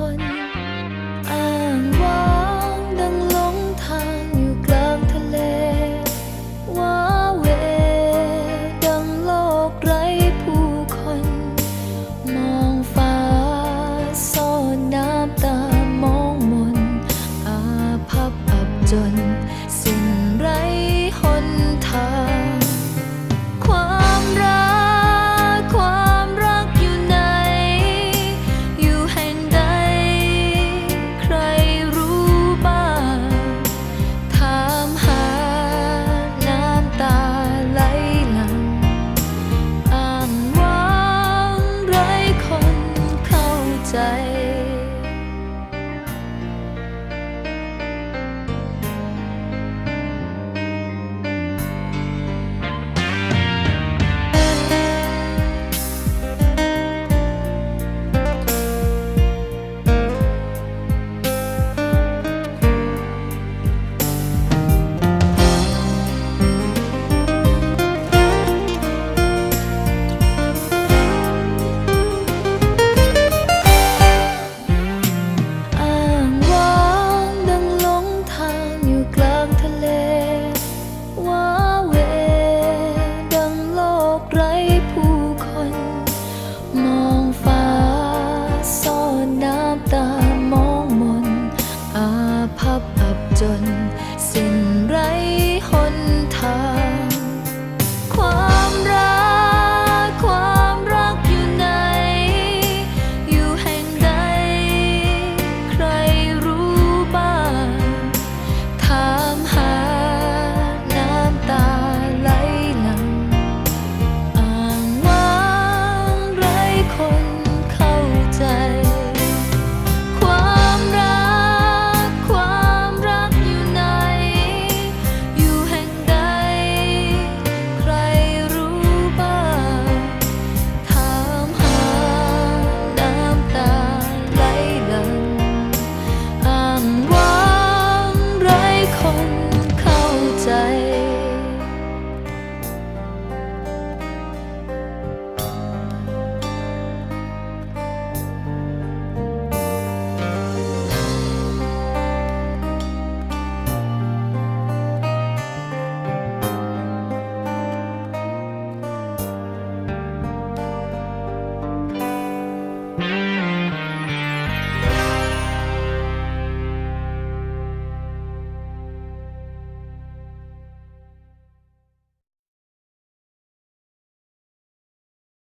one. 仔。 มองฟ้าซ่อนน้ำตามองมนอาพับอับจน สิ้นไร